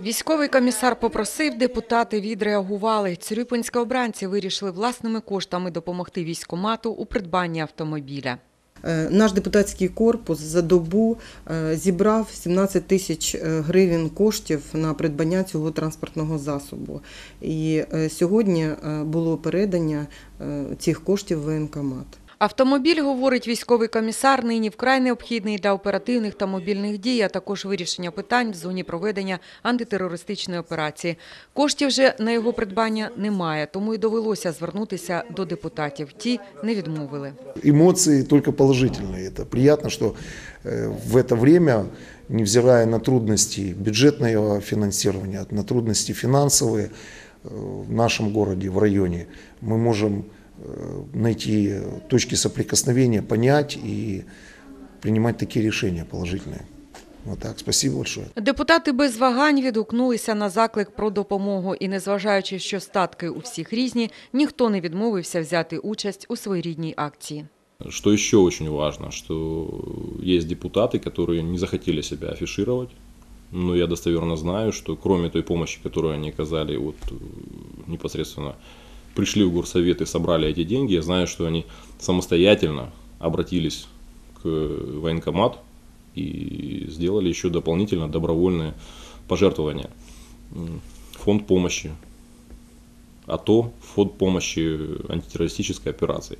Військовий комісар попросив, депутати відреагували. Цирюпинські обранці вирішили власними коштами допомогти військомату у придбанні автомобіля. Е, Наш депутатський корпус за добу е, зібрав 17 тисяч е, гривень коштів на придбання цього транспортного засобу. І сьогодні було передання цих коштів в воєнкомат. Автомобіль, говорить військовий комісар, нині вкрай необхідний для оперативних та мобільних дій, а також вирішення питань в зоні проведення антитерористичної операції. Коштів же на його придбання немає, тому й довелося звернутися до депутатів. Ті не відмовили. Эмоции только положительные. Это приятно, что э, в это время, невзирая на трудности бюджетного финансирования, на трудности финансовые э, в нашем городе, в районе, мы можем э, найти точки соприкосновения, понять и принимать такие решения положительные. Вот так. Спасибо большое. Депутати без вагань відгукнулися на заклик про допомогу і, незважаючи, що статки у всіх різні, ніхто не відмовився взяти участь у своєрідній акції. Что еще очень важно, что есть депутаты, которые не захотели себя афишировать. Но я достоверно знаю, что кроме той помощи, которую они оказали вот, э, непосредственно, пришли в горсовет и собрали эти деньги, я знаю, что они самостоятельно обратились к военкомату и сделали еще дополнительно добровольное пожертвование. Фонд помощи АТО, фонд помощи антитеррористической операции.